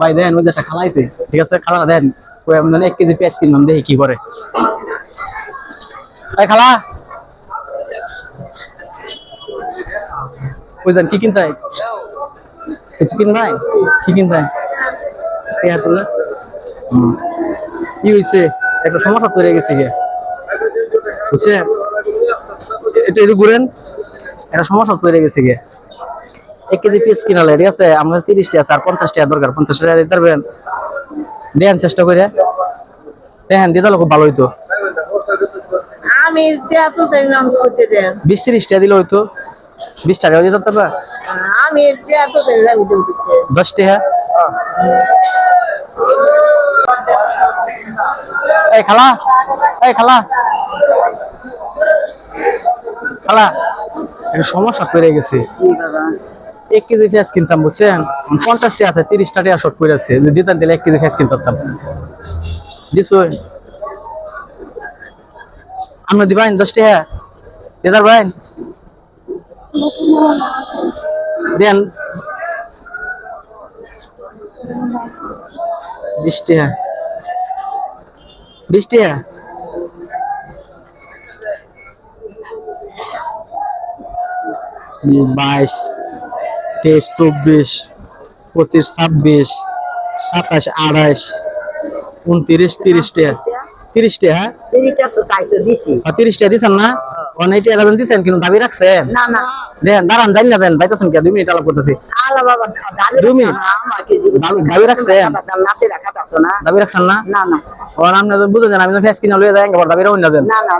ভাই, দেন, ওই যে একটা খালাইছে ঠিক আছে? খালা দেন, ওই আমি এক কেজি পেঁয়াজ কিনলাম, দেখি কি করে। এই খালা? ওই যান কি কিনতে? কিছু কিনতে হয়? কি কিনতে? পেঁয়াজ হুম। কি হয়েছে একটা সমস্যা তৈরি গেছে গিয়ে। বুঝছে এটা একটু ঘুরেন। একটা সমস্যা তৈরি গেছে গিয়ে। এক কেজি পিস কিনালে ঠিক আছে আমার তিরিশ টাকা আছে আর পঞ্চাশ টাকা দরকার পঞ্চাশ টাকা দিতে পারবেন? দেন চেষ্টা করে। দেখেন দিতে খুব ভালো হইতো। আমি বিশ তিরিশ টাকা দিলে হইতো। বিশ টাকা দিতে পারবা আমি দশ টাকা এই খালা এই খালা। খালা একটা সমস্যা পড়ে গেছে। এক কেজি পেঁয়াজ কিনতাম, বুঝছেন? পঞ্চাশটি আছে তিরিশ টাকা শর্ট করে আছে। যদি দিতাম তাহলে এক কেজি পেঁয়াজ কিনতাম। দিছো? আমরা দিবাইন দশ টাকা দিদার ভাই? দেন। বিশ টাকা বিশ টাকা বাইশ। তেইশ চব্বিশ পঁচিশ ছাব্বিশ সাতাশ আঠাশ উনত্রিশ তিরিশটা। তিরিশটা তিরিশ হ্যাঁ? তিরিশটা দিচ্ছেন না? অনেক টাকা দিচ্ছেন কিন্তু দাবি রাখছেন? না না। দেন দাঁড়ান জানি না দেন বাইতেছেন কে দুই মিনিট আলাপ করতেছি। আল্লাহ বাবা দাবি মিনিট। দাবি- দাবি রাখছেন? নাচে রাখা থাকতো না। দাবি রাখছেন না? না না। ও আপনি তো বুঝেন আমি তো ফেস কিনা লইয়া যাই একবার দাবিরা অন্য দেন। না না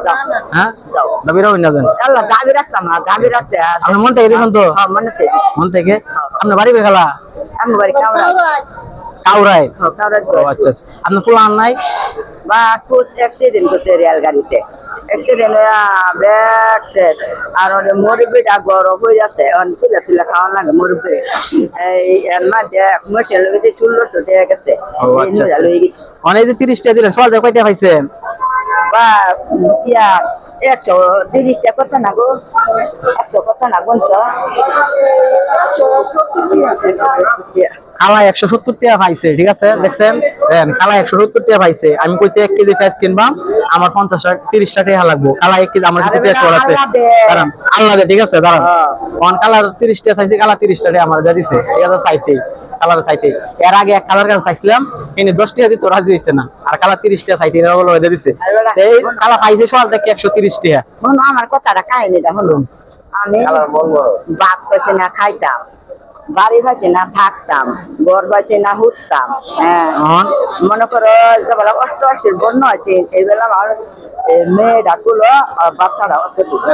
হ্যাঁ? যাও। দাবিরা অন্য দেন। আল্লাহ দাবি রাখতাম না দাবি রাখতে আপনার মন থেকে দেখুন তো? হ্যাঁ মনে থেকে। মন থেকে? আপনার বাড়ি আমি বাড়ি কাউরাই। আচ্ছা আচ্ছা। নাই? বা তো অ্যাক্সিডেন্ট করতে রেল গাড়িতে অ্যাক্সিডেন্ট সেট আর ওদের মুরব্বিটা গরম হয়ে যাচ্ছে অনেক তুলে তুলে খাওয়া লাগে মুরব্বি এই এর মাঝে মশে লেগেছে চুল্লো ছুটে গেছে। অনেক যে তিরিশ টাকা দিলেন সকাল কয়টা পাইছেন বা ইয়া একশো তিরিশটা কথা না গো একশো কথা না কালা একশো সত্তর টাকা পাইছে ঠিক আছে? দেখছেন? কালা একশো সত্তর টাকা পাইছে আমি কইছি এক কেজি পেঁয়াজ কিনবাম। আমার পঞ্চাশ টাকা তিরিশ টাকা লাগবো। কালা এক কেজি আমার কিছু পেঁয়াজ আছে আল্লাহ দাঁড়ান আল্লাহ দে, ঠিক আছে? দাঁড়ান। হ্যাঁ। ওয়ান কালার তিরিশ টাকা চাইছি কালা তিরিশ টাকা আমার যা দিছে। কালার চাইতে এর আগে এক কালার কাছে চাইছিলাম কিন্তু দশ টাকা দিতে রাজি হয়েছে না। আর কালার তিরিশ টাকা চাইতে এরা বলে দিছে। এই কালা পাইছে সকাল থেকে একশো তিরিশ টাকা আমার কথাটা কাহিনীটা হলো আমি ভাত না খাইতাম। বাড়ি পাইছে না থাকতাম ঘর পাইছে না হুটতাম হ্যাঁ। মনে করো অষ্ট অষ্টের বন্য আছে এই বেলা আমার মেয়েটা তুলো বাচ্চারা অতটুকু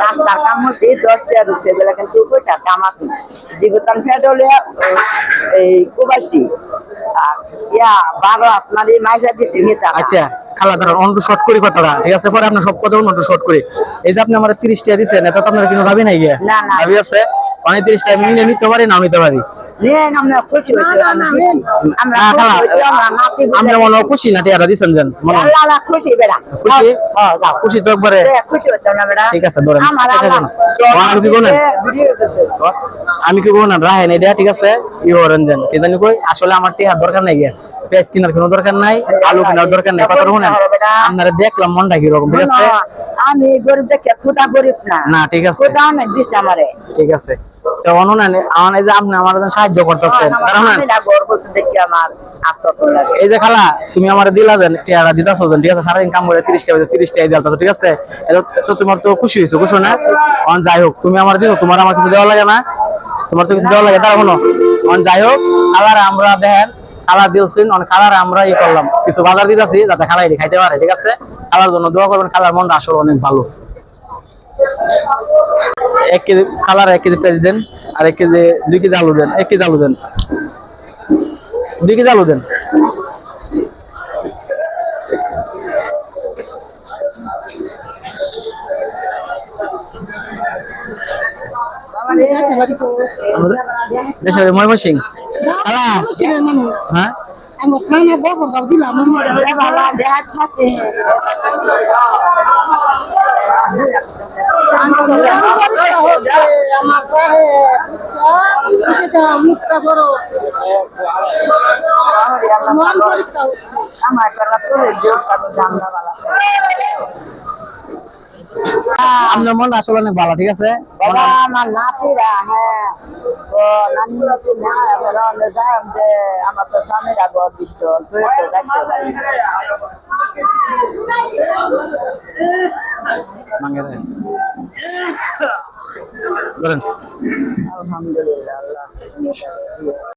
রাস্তার কাম হচ্ছে দশটা রুছে বেলা কিন্তু পয়সা কাম আছে জীবতান ফেডলে এই কুবাসি আর ইয়া বারো আপনার এই মাইজা দিছে মিতা আচ্ছা। দাঁড়ান অন্য শর্ট করি কথাটা ঠিক আছে? পরে আপনার সব কথা অন্য শর্ট করি। এই যে আপনি আমার তিরিশ টাকা দিচ্ছেন এটা তো আপনার কিন্তু দাবি নাই গিয়ে? না, না। দাবি আছে? তিরিশ টাকা মিলে নিতে পারি না নিতে পারি? আমরা খুশি না, মনে খুশি টিয়ারা দিচ্ছেন যেন? মনে হয়। খুশি খুশি? হ্যাঁ তো একবারে। ঠিক আছে, ধরেন। আমি কি বলেন? আমি কি রাহেন এটা ঠিক আছে? ই করেন যেন কি জানি কই? আসলে আমার টিয়ার দরকার নাই গিয়া। পেঁয়াজ কেনার কোনো দরকার নাই আলু কেনার দরকার নাই কথা শুনেন আপনারা দেখলাম মনটা কীরকম ঠিক আছে? আমি গরিব দেখে খুদা গরিব না। না ঠিক আছে। খুদা অনেক আমারে। ঠিক আছে। তো অনুনানে আমার এই যে আপনি আমার সাহায্য করতেছেন কারণ দেখি আমার এই যে খালা তুমি আমার দিলা দেন টিয়ারা দিতাছো দেন ঠিক আছে? সারাদিন কাম করে তিরিশ টাকা তিরিশ টাকা দিলাম ঠিক আছে? এটা তো তোমার তো খুশি হয়েছো খুশি না? অন যাই হোক তুমি আমার দিও তোমার আমার কিছু দেওয়া লাগে না? তোমার তো কিছু দেওয়া লাগে তার কোনো অন যাই হোক খালার আমরা দেখেন খালা দিলছেন অনেক খালার আমরা ই করলাম। কিছু বাজার দিতেছি, যাতে খালাই খাইতে পারে, ঠিক আছে? খালার জন্য দোয়া করবেন, খালার মনটা আসলে অনেক ভালো। এক কেজি, খালার এক কেজি পেঁয়াজ দেন, আর এক কেজি, দুই কেজি আলু দেন, এক কেজি আলু দেন। দুই কেজি আলু দেন। দেশের ময়মনসিং খালা হ্যাঁ। দেহাত খাচ্ছে আমার পায়ে মুখটা বড় মন হচ্ছে আমার আপনার মন আসলে অনেক ভালো ঠিক আছে? আমার নাতিরা হ্যাঁ। ও নানি না এবার আমরা যাই যে আমার তো স্বামীরা গর দিচ্ছ তুই তো দেখতে পারি আলহামদুলিল্লাহ আল্লাহ।